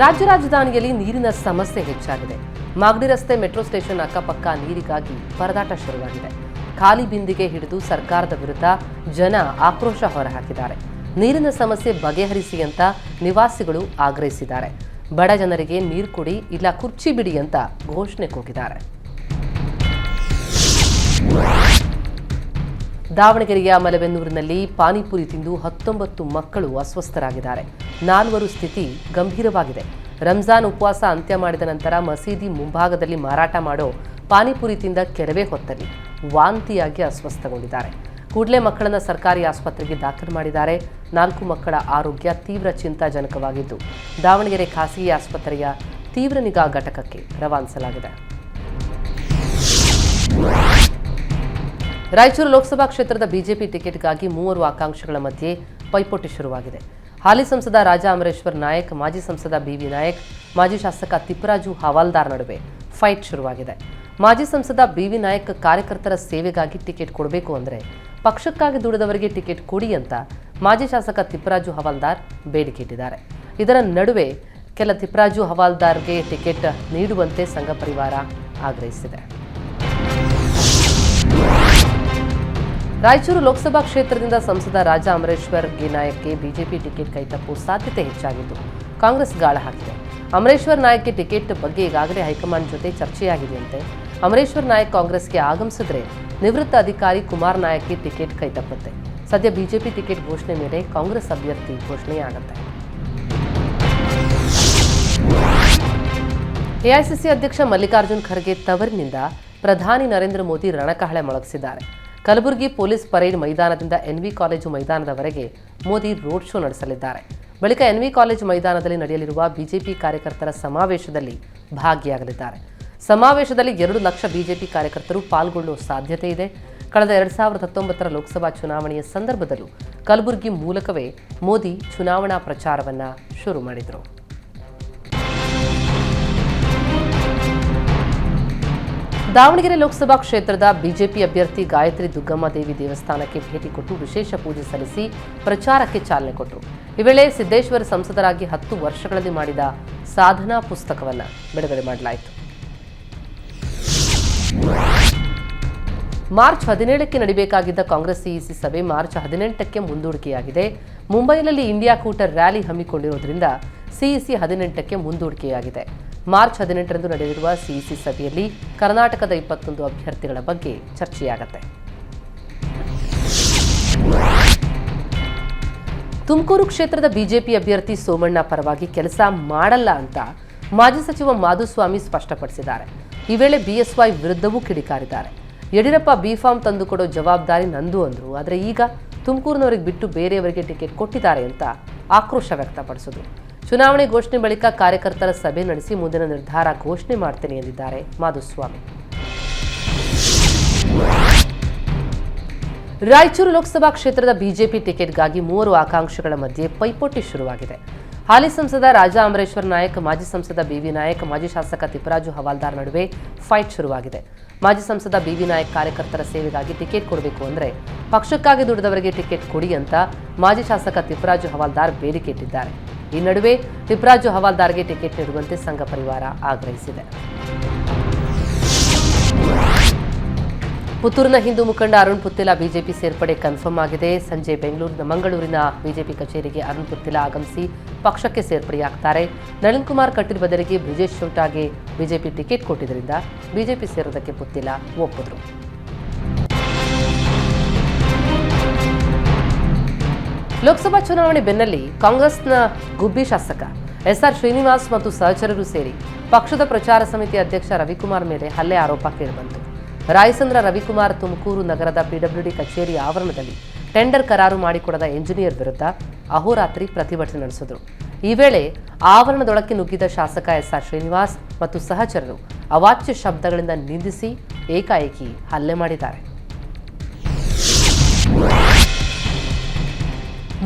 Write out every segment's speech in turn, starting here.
ರಾಜ್ಯ ರಾಜಧಾನಿಯಲ್ಲಿ ನೀರಿನ ಸಮಸ್ಯೆ ಹೆಚ್ಚಾಗಿದೆ. ಮಾಗಡಿ ರಸ್ತೆ ಮೆಟ್ರೋ ಸ್ಟೇಷನ್ ಅಕ್ಕಪಕ್ಕ ನೀರಿಗಾಗಿ ಪರದಾಟ ಶುರುವಾಗಿದೆ. ಖಾಲಿ ಬಿಂದಿಗೆ ಹಿಡಿದು ಸರ್ಕಾರದ ವಿರುದ್ಧ ಜನ ಆಕ್ರೋಶ ಹೊರಹಾಕಿದ್ದಾರೆ. ನೀರಿನ ಸಮಸ್ಯೆ ಬಗೆಹರಿಸಿ ಅಂತ ನಿವಾಸಿಗಳು ಆಗ್ರಹಿಸಿದ್ದಾರೆ. ಬಡ ಜನರಿಗೆ ನೀರು ಕೊಡಿ, ಇಲ್ಲ ಕುರ್ಚಿ ಬಿಡಿ ಅಂತ ಘೋಷಣೆ ಕೂಗಿದ್ದಾರೆ. ದಾವಣಗೆರೆಯ ಮಲೆಬೆನ್ನೂರಿನಲ್ಲಿ ಪಾನಿಪುರಿ ತಿಂದು ಹತ್ತೊಂಬತ್ತು ಮಕ್ಕಳು ಅಸ್ವಸ್ಥರಾಗಿದ್ದಾರೆ. ನಾಲ್ವರು ಸ್ಥಿತಿ ಗಂಭೀರವಾಗಿದೆ. ರಂಜಾನ್ ಉಪವಾಸ ಅಂತ್ಯ ಮಾಡಿದ ನಂತರ ಮಸೀದಿ ಮುಂಭಾಗದಲ್ಲಿ ಮಾರಾಟ ಮಾಡೋ ಪಾನಿಪುರಿ ತಿಂದ ಕೆಲವೇ ಹೊತ್ತಲ್ಲಿ ವಾಂತಿಯಾಗಿ ಅಸ್ವಸ್ಥಗೊಂಡಿದ್ದಾರೆ. ಕೂಡಲೇ ಮಕ್ಕಳನ್ನು ಸರ್ಕಾರಿ ಆಸ್ಪತ್ರೆಗೆ ದಾಖಲು ಮಾಡಿದ್ದಾರೆ. ನಾಲ್ಕು ಮಕ್ಕಳ ಆರೋಗ್ಯ ತೀವ್ರ ಚಿಂತಾಜನಕವಾಗಿದ್ದು, ದಾವಣಗೆರೆ ಖಾಸಗಿ ಆಸ್ಪತ್ರೆಯ ತೀವ್ರ ನಿಗಾ ಘಟಕಕ್ಕೆ ರವಾನಿಸಲಾಗಿದೆ. ರಾಯಚೂರು ಲೋಕಸಭಾ ಕ್ಷೇತ್ರದ ಬಿಜೆಪಿ ಟಿಕೆಟ್ಗಾಗಿ ಮೂವರು ಆಕಾಂಕ್ಷಿಗಳ ಮಧ್ಯೆ ಪೈಪೋಟಿ ಶುರುವಾಗಿದೆ. ಹಾಲಿ ಸಂಸದ ರಾಜಾ ಅಮರೇಶ್ವರ್ ನಾಯಕ್, ಮಾಜಿ ಸಂಸದ ಬಿವಿ ನಾಯಕ್, ಮಾಜಿ ಶಾಸಕ ತಿಪ್ಪರಾಜು ಹವಾಲ್ದಾರ್ ನಡುವೆ ಫೈಟ್ ಶುರುವಾಗಿದೆ. ಮಾಜಿ ಸಂಸದ ಬಿವಿ ನಾಯಕ್ ಕಾರ್ಯಕರ್ತರ ಸೇವೆಗಾಗಿ ಟಿಕೆಟ್ ಕೊಡಬೇಕು ಅಂದರೆ ಪಕ್ಷಕ್ಕಾಗಿ ದುಡಿದವರಿಗೆ ಟಿಕೆಟ್ ಕೊಡಿ ಅಂತ ಮಾಜಿ ಶಾಸಕ ತಿಪ್ಪರಾಜು ಹವಾಲ್ದಾರ್ ಬೇಡಿಕೆ ಇಟ್ಟಿದ್ದಾರೆ. ಇದರ ನಡುವೆ ಕೆಲ ತಿಪ್ಪರಾಜು ಹವಾಲ್ದಾರ್ಗೆ ಟಿಕೆಟ್ ನೀಡುವಂತೆ ಸಂಘ ಪರಿವಾರ ಆಗ್ರಹಿಸಿದೆ. ರಾಯಚೂರು ಲೋಕಸಭಾ ಕ್ಷೇತ್ರದಿಂದ ಸಂಸದ ರಾಜ ಅಮರೇಶ್ವರ್ ಗಿನಾಯಕ್ಗೆ ಬಿಜೆಪಿ ಟಿಕೆಟ್ ಕೈತಪ್ಪು ಸಾಧ್ಯತೆ ಹೆಚ್ಚಾಗಿದ್ದು ಕಾಂಗ್ರೆಸ್ ಗಾಳ ಹಾಕಿದೆ. ಅಮರೇಶ್ವರ್ ನಾಯಕ್ಗೆ ಟಿಕೆಟ್ ಬಗ್ಗೆ ಈಗಾಗಲೇ ಹೈಕಮಾಂಡ್ ಜೊತೆ ಚರ್ಚೆಯಾಗಿದೆಯಂತೆ. ಅಮರೇಶ್ವರ್ ನಾಯಕ್ ಕಾಂಗ್ರೆಸ್ಗೆ ಆಗಮಿಸಿದ್ರೆ ನಿವೃತ್ತ ಅಧಿಕಾರಿ ಕುಮಾರ್ ನಾಯಕ್ಗೆ ಟಿಕೆಟ್ ಕೈತಪ್ಪುತ್ತೆ ಸದ್ಯ ಬಿಜೆಪಿ ಟಿಕೆಟ್ ಘೋಷಣೆ ಮೇಲೆ ಕಾಂಗ್ರೆಸ್ ಅಭ್ಯರ್ಥಿ ಘೋಷಣೆಯಾಗುತ್ತೆ ಎಐಸಿಸಿ ಅಧ್ಯಕ್ಷ ಮಲ್ಲಿಕಾರ್ಜುನ್ ಖರ್ಗೆ ತವರಿನಿಂದ ಪ್ರಧಾನಿ ನರೇಂದ್ರ ಮೋದಿ ರಣಕಹಳೆ ಮೊಳಗಿಸಿದ್ದಾರೆ. ಕಲಬುರಗಿ ಪೊಲೀಸ್ ಪರೇಡ್ ಮೈದಾನದಿಂದ ಎನ್ವಿ ಕಾಲೇಜು ಮೈದಾನದವರೆಗೆ ಮೋದಿ ರೋಡ್ ಶೋ ನಡೆಸಲಿದ್ದಾರೆ. ಬಳಿಕ ಎನ್ವಿ ಕಾಲೇಜು ಮೈದಾನದಲ್ಲಿ ನಡೆಯಲಿರುವ ಬಿಜೆಪಿ ಕಾರ್ಯಕರ್ತರ ಸಮಾವೇಶದಲ್ಲಿ ಭಾಗಿಯಾಗಲಿದ್ದಾರೆ. ಸಮಾವೇಶದಲ್ಲಿ ಎರಡು ಲಕ್ಷ ಬಿಜೆಪಿ ಕಾರ್ಯಕರ್ತರು ಪಾಲ್ಗೊಳ್ಳುವ ಸಾಧ್ಯತೆ ಇದೆ. ಕಳೆದ ಎರಡ್ ಸಾವಿರದ ಹತ್ತೊಂಬತ್ತರ ಲೋಕಸಭಾ ಚುನಾವಣೆಯ ಸಂದರ್ಭದಲ್ಲೂ ಕಲಬುರಗಿ ಮೂಲಕವೇ ಮೋದಿ ಚುನಾವಣಾ ಪ್ರಚಾರವನ್ನು ಶುರು ಮಾಡಿದರು. ದಾವಣಗೆರೆ ಲೋಕಸಭಾ ಕ್ಷೇತ್ರದ ಬಿಜೆಪಿ ಅಭ್ಯರ್ಥಿ ಗಾಯತ್ರಿ ದುಗ್ಗಮ್ಮ ದೇವಿ ದೇವಸ್ಥಾನಕ್ಕೆ ಭೇಟಿ ಕೊಟ್ಟು ವಿಶೇಷ ಪೂಜೆ ಸಲ್ಲಿಸಿ ಪ್ರಚಾರಕ್ಕೆ ಚಾಲನೆ ಕೊಟ್ಟರು. ಈ ವೇಳೆ ಸಿದ್ದೇಶ್ವರ ಸಂಸದರಾಗಿ ಹತ್ತು ವರ್ಷಗಳಲ್ಲಿ ಮಾಡಿದ ಸಾಧನಾ ಪುಸ್ತಕವನ್ನು ಬಿಡುಗಡೆ ಮಾಡಲಾಯಿತು. ಮಾರ್ಚ್ ಹದಿನೇಳಕ್ಕೆ ನಡೆಯಬೇಕಾಗಿದ್ದ ಕಾಂಗ್ರೆಸ್ ಸಿಇಸಿ ಸಭೆ ಮಾರ್ಚ್ ಹದಿನೆಂಟಕ್ಕೆ ಮುಂದೂಡಿಕೆಯಾಗಿದೆ. ಮುಂಬೈನಲ್ಲಿ ಇಂಡಿಯಾ ಕೂಟ ರ್ಯಾಲಿ ಹಮ್ಮಿಕೊಂಡಿರುವುದರಿಂದ ಸಿಇಸಿ ಹದಿನೆಂಟಕ್ಕೆ ಮುಂದೂಡಿಕೆಯಾಗಿದೆ. ಮಾರ್ಚ್ ಹದಿನೆಂಟರಂದು ನಡೆಯಲಿರುವ ಸಿಇಸಿ ಸಭೆಯಲ್ಲಿ ಕರ್ನಾಟಕದ ಇಪ್ಪತ್ತೊಂದು ಅಭ್ಯರ್ಥಿಗಳ ಬಗ್ಗೆ ಚರ್ಚೆಯಾಗತ್ತೆ. ತುಮಕೂರು ಕ್ಷೇತ್ರದ ಬಿಜೆಪಿ ಅಭ್ಯರ್ಥಿ ಸೋಮಣ್ಣ ಪರವಾಗಿ ಕೆಲಸ ಮಾಡಲ್ಲ ಅಂತ ಮಾಜಿ ಸಚಿವ ಮಾಧುಸ್ವಾಮಿ ಸ್ಪಷ್ಟಪಡಿಸಿದ್ದಾರೆ. ಈ ವೇಳೆ ಬಿಎಸ್ವೈ ವಿರುದ್ಧವೂ ಕಿಡಿಕಾರಿದ್ದಾರೆ. ಯಡಿಯೂರಪ್ಪ ಬಿಫಾರ್ಮ್ ತಂದುಕೊಡೋ ಜವಾಬ್ದಾರಿ ನಂದು ಅಂದ್ರು. ಆದರೆ ಈಗ ತುಮಕೂರಿನವರಿಗೆ ಬಿಟ್ಟು ಬೇರೆಯವರಿಗೆ ಟಿಕೆಟ್ ಕೊಟ್ಟಿದ್ದಾರೆ ಅಂತ ಆಕ್ರೋಶ ವ್ಯಕ್ತಪಡಿಸಿದ್ರು. ಚುನಾವಣೆ ಘೋಷಣೆ ಬಳಿಕ ಕಾರ್ಯಕರ್ತರ ಸಭೆ ನಡೆಸಿ ಮುಂದಿನ ನಿರ್ಧಾರ ಘೋಷಣೆ ಮಾಡ್ತೇನೆ ಎಂದಿದ್ದಾರೆ ಮಾಧುಸ್ವಾಮಿ. ರಾಯಚೂರು ಲೋಕಸಭಾ ಕ್ಷೇತ್ರದ ಬಿಜೆಪಿ ಟಿಕೆಟ್ಗಾಗಿ ಮೂವರು ಆಕಾಂಕ್ಷಿಗಳ ಮಧ್ಯೆ ಪೈಪೋಟಿ ಶುರುವಾಗಿದೆ. ಹಾಲಿ ಸಂಸದ ರಾಜಾ ಅಮರೇಶ್ವರ್ ನಾಯಕ್, ಮಾಜಿ ಸಂಸದ ಬಿವಿ ನಾಯಕ್, ಮಾಜಿ ಶಾಸಕ ತಿಪ್ಪರಾಜು ಹವಾಲ್ದಾರ್ ನಡುವೆ ಫೈಟ್ ಶುರುವಾಗಿದೆ. ಮಾಜಿ ಸಂಸದ ಬಿವಿ ನಾಯಕ್ ಕಾರ್ಯಕರ್ತರ ಸೇವೆಗಾಗಿ ಟಿಕೆಟ್ ಕೊಡಬೇಕು ಅಂದರೆ ಪಕ್ಷಕ್ಕಾಗಿ ದುಡಿದವರಿಗೆ ಟಿಕೆಟ್ ಕೊಡಿ ಅಂತ ಮಾಜಿ ಶಾಸಕ ತಿಪ್ಪರಾಜು ಹವಾಲ್ದಾರ್ ಬೇಡಿಕೆ ಇಟ್ಟಿದ್ದಾರೆ. ಈ ನಡುವೆ ತಿಪ್ಪರಾಜು ಹವಾಲ್ದಾರ್ಗೆ ಟಿಕೆಟ್ ನೀಡುವಂತೆ ಸಂಘ ಪರಿವಾರ ಆಗ್ರಹಿಸಿದೆ. ಪುತ್ತೂರಿನ ಹಿಂದೂ ಮುಖಂಡ ಅರುಣ್ ಪುತ್ತಿಲ ಬಿಜೆಪಿ ಸೇರ್ಪಡೆ ಕನ್ಫರ್ಮ್ ಆಗಿದೆ. ಸಂಜೆ ಬೆಂಗಳೂರಿನ ಮಂಗಳೂರಿನ ಬಿಜೆಪಿ ಕಚೇರಿಗೆ ಅರುಣ್ ಪುತ್ತಿಲ ಆಗಮಿಸಿ ಪಕ್ಷಕ್ಕೆ ಸೇರ್ಪಡೆಯಾಗ್ತಾರೆ. ನಳಿನ್ ಕುಮಾರ್ ಕಟೀಲ್ ಬದಲಿಗೆ ಬ್ರಿಜೇಶ್ ಚೌಟಾಗೆ ಬಿಜೆಪಿ ಟಿಕೆಟ್ ಕೊಟ್ಟಿದ್ದರಿಂದ ಬಿಜೆಪಿ ಸೇರೋದಕ್ಕೆ ಪುತ್ತಿಲ ಒಪ್ಪಿದ್ರು. ಲೋಕಸಭಾ ಚುನಾವಣೆ ಬೆನ್ನಲ್ಲಿ ಕಾಂಗ್ರೆಸ್ನ ಗುಬ್ಬಿ ಶಾಸಕ ಎಸ್ಆರ್ ಶ್ರೀನಿವಾಸ್ ಮತ್ತು ಸಹಚರರು ಸೇರಿ ಪಕ್ಷದ ಪ್ರಚಾರ ಸಮಿತಿ ಅಧ್ಯಕ್ಷ ರವಿಕುಮಾರ್ ಮೇಲೆ ಹಲ್ಲೆ ಆರೋಪ ಕೇಳಿಬಂತು. ರಾಯಸಂದ್ರ ರವಿಕುಮಾರ್ ತುಮಕೂರು ನಗರದ ಪಿಡಬ್ಲ್ಯೂಡಿ ಕಚೇರಿ ಆವರಣದಲ್ಲಿ ಟೆಂಡರ್ ಕರಾರು ಮಾಡಿಕೊಡದ ಎಂಜಿನಿಯರ್ ವಿರುದ್ಧ ಅಹೋರಾತ್ರಿ ಪ್ರತಿಭಟನೆ ನಡೆಸಿದರು. ಈ ವೇಳೆ ಆವರಣದೊಳಕ್ಕೆ ನುಗ್ಗಿದ ಶಾಸಕ ಎಸ್ಆರ್ ಶ್ರೀನಿವಾಸ್ ಮತ್ತು ಸಹಚರರು ಅವಾಚ್ಯ ಶಬ್ದಗಳಿಂದ ನಿಂದಿಸಿ ಏಕಾಏಕಿ ಹಲ್ಲೆ ಮಾಡಿದ್ದಾರೆ.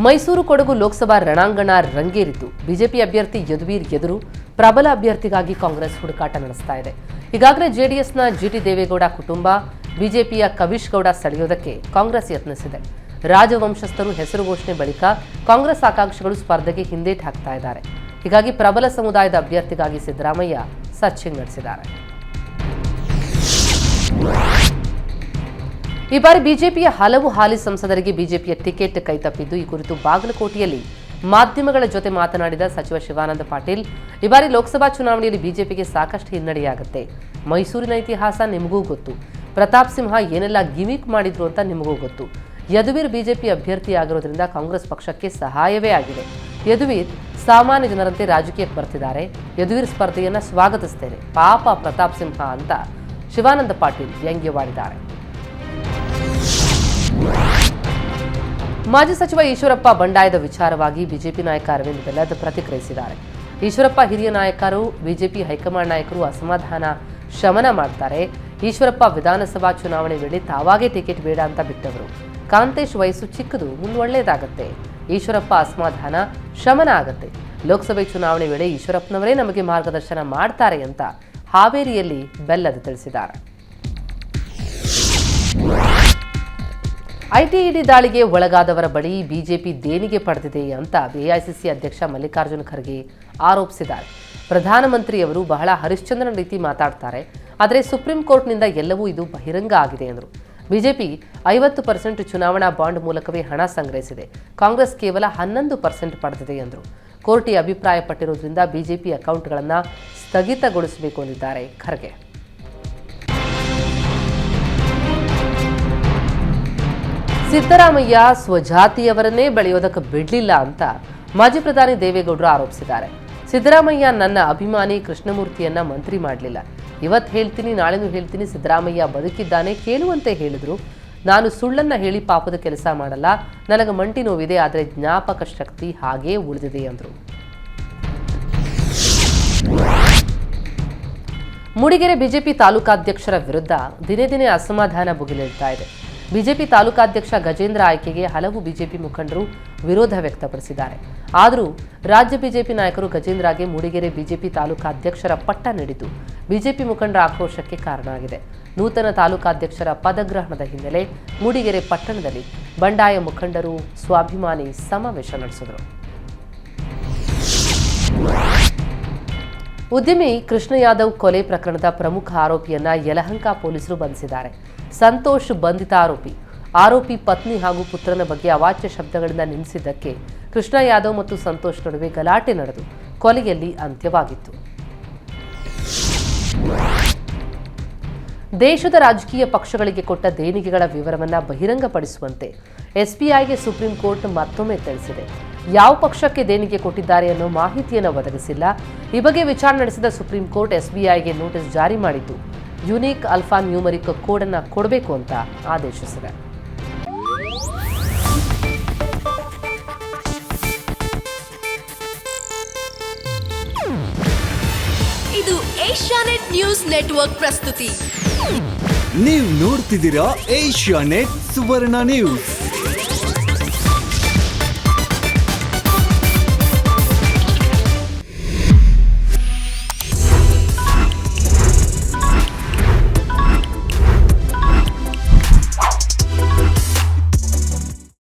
ಮೈಸೂರು ಕೊಡಗು ಲೋಕಸಭಾ ರಣಾಂಗಣ ರಂಗೇರಿದ್ದು. ಬಿಜೆಪಿ ಅಭ್ಯರ್ಥಿ ಯದುವೀರ್ ಎದುರು ಪ್ರಬಲ ಅಭ್ಯರ್ಥಿಗಾಗಿ ಕಾಂಗ್ರೆಸ್ ಹುಡುಕಾಟ ನಡೆಸ್ತಾ ಇದೆ. ಈಗಾಗಲೇ ಜೆಡಿಎಸ್ನ ಜಿಟಿ ದೇವೇಗೌಡ ಕುಟುಂಬ, ಬಿಜೆಪಿಯ ಕವಿಶ್ ಗೌಡ ಸೆಳೆಯೋದಕ್ಕೆ ಕಾಂಗ್ರೆಸ್ ಯತ್ನಿಸಿದೆ. ರಾಜವಂಶಸ್ಥರು ಹೆಸರು ಘೋಷಣೆ ಬಳಿಕ ಕಾಂಗ್ರೆಸ್ ಆಕಾಂಕ್ಷಿಗಳು ಸ್ಪರ್ಧೆಗೆ ಹಿಂದೇಟು ಹಾಕ್ತಾ ಇದ್ದಾರೆ. ಹೀಗಾಗಿ ಪ್ರಬಲ ಸಮುದಾಯದ ಅಭ್ಯರ್ಥಿಗಾಗಿ ಸಿದ್ದರಾಮಯ್ಯ ಸರ್ಚಿಂಗ್ ನಡೆಸಿದ್ದಾರೆ. ಈ ಬಾರಿ ಬಿಜೆಪಿಯ ಹಲವು ಹಾಲಿ ಸಂಸದರಿಗೆ ಬಿಜೆಪಿಯ ಟಿಕೆಟ್ ಕೈತಪ್ಪಿದ್ದು ಈ ಕುರಿತು ಬಾಗಲಕೋಟೆಯಲ್ಲಿ ಮಾಧ್ಯಮಗಳ ಜೊತೆ ಮಾತನಾಡಿದ ಸಚಿವ ಶಿವಾನಂದ ಪಾಟೀಲ್, ಈ ಬಾರಿ ಲೋಕಸಭಾ ಚುನಾವಣೆಯಲ್ಲಿ ಬಿಜೆಪಿಗೆ ಸಾಕಷ್ಟು ಹಿನ್ನಡೆಯಾಗುತ್ತೆ. ಮೈಸೂರಿನ ಇತಿಹಾಸ ನಿಮಗೂ ಗೊತ್ತು. ಪ್ರತಾಪ್ ಸಿಂಹ ಏನೆಲ್ಲ ಗಿಮಿಕ್ ಮಾಡಿದ್ರು ಅಂತ ನಿಮಗೂ ಗೊತ್ತು. ಯದುವೀರ್ ಬಿಜೆಪಿ ಅಭ್ಯರ್ಥಿ ಆಗಿರೋದ್ರಿಂದ ಕಾಂಗ್ರೆಸ್ ಪಕ್ಷಕ್ಕೆ ಸಹಾಯವೇ ಆಗಿದೆ. ಯದುವೀರ್ ಸಾಮಾನ್ಯ ಜನರಂತೆ ರಾಜಕೀಯಕ್ಕೆ ಬರ್ತಿದ್ದಾರೆ. ಯದುವೀರ್ ಸ್ಪರ್ಧೆಯನ್ನ ಸ್ವಾಗತಿಸ್ತೇನೆ. ಪಾಪ ಪ್ರತಾಪ್ ಸಿಂಹ ಅಂತ ಶಿವಾನಂದ ಪಾಟೀಲ್ ವ್ಯಂಗ್ಯವಾಡಿದ್ದಾರೆ. ಮಾಜಿ ಸಚಿವ ಈಶ್ವರಪ್ಪ ಬಂಡಾಯದ ವಿಚಾರವಾಗಿ ಬಿಜೆಪಿ ನಾಯಕ ಅರವಿಂದ್ ಬೆಲ್ಲದ್ ಪ್ರತಿಕ್ರಿಯಿಸಿದ್ದಾರೆ. ಈಶ್ವರಪ್ಪ ಹಿರಿಯ ನಾಯಕರು, ಬಿಜೆಪಿ ಹೈಕಮಾಂಡ್ ನಾಯಕರು ಅಸಮಾಧಾನ ಶಮನ ಮಾಡ್ತಾರೆ. ಈಶ್ವರಪ್ಪ ವಿಧಾನಸಭಾ ಚುನಾವಣೆ ವೇಳೆ ತಾವಾಗೇ ಟಿಕೆಟ್ ಬೇಡ ಅಂತ ಬಿಟ್ಟವರು. ಕಾಂತೇಶ್ ವಯಸ್ಸು ಚಿಕ್ಕದು, ಮುಂದೆ ಒಳ್ಳೆಯದಾಗತ್ತೆ. ಈಶ್ವರಪ್ಪ ಅಸಮಾಧಾನ, ಶಮನ ಆಗತ್ತೆ. ಲೋಕಸಭೆ ಚುನಾವಣೆ ವೇಳೆ ಈಶ್ವರಪ್ಪನವರೇ ನಮಗೆ ಮಾರ್ಗದರ್ಶನ ಮಾಡ್ತಾರೆ ಅಂತ ಹಾವೇರಿಯಲ್ಲಿ ಬೆಲ್ಲದ್ ತಿಳಿಸಿದ್ದಾರೆ. ಐಟಿಇಡಿ ದಾಳಿಗೆ ಒಳಗಾದವರ ಬಳಿ ಬಿಜೆಪಿ ದೇಣಿಗೆ ಪಡೆದಿದೆ ಅಂತ ಎಐಸಿಸಿ ಅಧ್ಯಕ್ಷ ಮಲ್ಲಿಕಾರ್ಜುನ ಖರ್ಗೆ ಆರೋಪಿಸಿದ್ದಾರೆ. ಪ್ರಧಾನಮಂತ್ರಿಯವರು ಬಹಳ ಹರಿಶ್ಚಂದ್ರನ ರೀತಿ ಮಾತಾಡ್ತಾರೆ, ಆದರೆ ಸುಪ್ರೀಂ ಕೋರ್ಟ್ನಿಂದ ಎಲ್ಲವೂ ಇದು ಬಹಿರಂಗ ಆಗಿದೆ ಎಂದರು ಬಿಜೆಪಿ ಐವತ್ತು ಪರ್ಸೆಂಟ್ ಚುನಾವಣಾ ಬಾಂಡ್ ಮೂಲಕವೇ ಹಣ ಸಂಗ್ರಹಿಸಿದೆ, ಕಾಂಗ್ರೆಸ್ ಕೇವಲ ಹನ್ನೊಂದು ಪರ್ಸೆಂಟ್ ಪಡೆದಿದೆ ಎಂದರು ಕೋರ್ಟಿ ಅಭಿಪ್ರಾಯಪಟ್ಟಿರುವುದರಿಂದ ಬಿಜೆಪಿ ಅಕೌಂಟ್ಗಳನ್ನು ಸ್ಥಗಿತಗೊಳಿಸಬೇಕು ಎಂದಿದ್ದಾರೆ ಖರ್ಗೆ. ಸಿದ್ದರಾಮಯ್ಯ ಸ್ವಜಾತಿಯವರನ್ನೇ ಬೆಳೆಯೋದಕ್ಕೆ ಬಿಡಲಿಲ್ಲ ಅಂತ ಮಾಜಿ ಪ್ರಧಾನಿ ದೇವೇಗೌಡರು ಆರೋಪಿಸಿದ್ದಾರೆ. ಸಿದ್ದರಾಮಯ್ಯ ನನ್ನ ಅಭಿಮಾನಿ ಕೃಷ್ಣಮೂರ್ತಿಯನ್ನ ಮಂತ್ರಿ ಮಾಡಲಿಲ್ಲ. ಇವತ್ತು ಹೇಳ್ತೀನಿ, ನಾಳೆನೂ ಹೇಳ್ತೀನಿ, ಸಿದ್ದರಾಮಯ್ಯ ಬದುಕಿದ್ದಾನೆ ಕೇಳುವಂತೆ ಹೇಳಿದ್ರು. ನಾನು ಸುಳ್ಳನ್ನ ಹೇಳಿ ಪಾಪದ ಕೆಲಸ ಮಾಡಲ್ಲ. ನನಗೆ ಮಂಟಿ ನೋವಿದೆ, ಆದರೆ ಜ್ಞಾಪಕ ಶಕ್ತಿ ಹಾಗೇ ಉಳಿದಿದೆ ಅಂದರು. ಮೂಡಿಗೆರೆ ಬಿಜೆಪಿ ತಾಲೂಕಾಧ್ಯಕ್ಷರ ವಿರುದ್ಧ ದಿನೇ ದಿನೇ ಅಸಮಾಧಾನ ಭುಗಿಲೇಳ್ತಾ ಇದೆ. ಬಿಜೆಪಿ ತಾಲೂಕಾಧ್ಯಕ್ಷ ಗಜೇಂದ್ರ ಆಯ್ಕೆಗೆ ಹಲವು ಬಿಜೆಪಿ ಮುಖಂಡರು ವಿರೋಧ ವ್ಯಕ್ತಪಡಿಸಿದ್ದಾರೆ. ಆದರೂ ರಾಜ್ಯ ಬಿಜೆಪಿ ನಾಯಕರು ಗಜೇಂದ್ರಗೆ ಮೂಡಿಗೆರೆ ಬಿಜೆಪಿ ತಾಲೂಕಾಧ್ಯಕ್ಷರ ಪಟ್ಟ ನೀಡಿದ್ದು ಬಿಜೆಪಿ ಮುಖಂಡರ ಆಕ್ರೋಶಕ್ಕೆ ಕಾರಣ ಆಗಿದೆ ನೂತನ ತಾಲೂಕಾಧ್ಯಕ್ಷರ ಪದಗ್ರಹಣದ ಹಿನ್ನೆಲೆ ಮೂಡಿಗೆರೆ ಪಟ್ಟಣದಲ್ಲಿ ಬಂಡಾಯ ಮುಖಂಡರು ಸ್ವಾಭಿಮಾನಿ ಸಮಾವೇಶ ನಡೆಸಿದರು. ಉದ್ಯಮಿ ಕೃಷ್ಣ ಯಾದವ್ ಕೊಲೆ ಪ್ರಕರಣದ ಪ್ರಮುಖ ಆರೋಪಿಯನ್ನ ಯಲಹಂಕ ಪೊಲೀಸರು ಬಂಧಿಸಿದ್ದಾರೆ. ಸಂತೋಷ್ ಬಂಧಿತ ಆರೋಪಿ. ಆರೋಪಿ ಪತ್ನಿ ಹಾಗೂ ಪುತ್ರನ ಬಗ್ಗೆ ಅವಾಚ್ಯ ಶಬ್ದಗಳಿಂದ ನಿಲ್ಲಿಸಿದ್ದಕ್ಕೆ ಕೃಷ್ಣ ಯಾದವ್ ಮತ್ತು ಸಂತೋಷ್ ನಡುವೆ ಗಲಾಟೆ ನಡೆದು ಕೊಲೆಯಲ್ಲಿ ಅಂತ್ಯವಾಗಿತ್ತು. ದೇಶದ ರಾಜಕೀಯ ಪಕ್ಷಗಳಿಗೆ ಕೊಟ್ಟ ದೇಣಿಗೆಗಳ ವಿವರವನ್ನು ಬಹಿರಂಗಪಡಿಸುವಂತೆ ಎಸ್ಬಿಐಗೆ ಸುಪ್ರೀಂ ಕೋರ್ಟ್ ಮತ್ತೊಮ್ಮೆ ತಿಳಿಸಿದೆ. ಯಾವ ಪಕ್ಷಕ್ಕೆ ದೇಣಿಗೆ ಕೊಟ್ಟಿದ್ದಾರೆ ಅನ್ನೋ ಮಾಹಿತಿಯನ್ನು ಒದಗಿಸಿಲ್ಲ. ಈ ಬಗ್ಗೆ ವಿಚಾರಣೆ ನಡೆಸಿದ ಸುಪ್ರೀಂ ಕೋರ್ಟ್ ಎಸ್ಬಿಐಗೆ ನೋಟಿಸ್ ಜಾರಿ ಮಾಡಿದ್ದು. ಯುನೀಕ್ ಅಲ್ಫಾ ನ್ಯೂಮರಿಕ್ ಕೋಡ್ ಅನ್ನು ಕೊಡಬೇಕು ಅಂತ ಆದೇಶಿಸಿದೆ. ಇದು ಏಷ್ಯಾನೆಟ್ ನ್ಯೂಸ್ ನೆಟ್ವರ್ಕ್ ಪ್ರಸ್ತುತಿ. ನೀವು ನೋಡ್ತಿದ್ದೀರಾ ಏಷ್ಯಾನೆಟ್ ಸುವರ್ಣ ನ್ಯೂಸ್.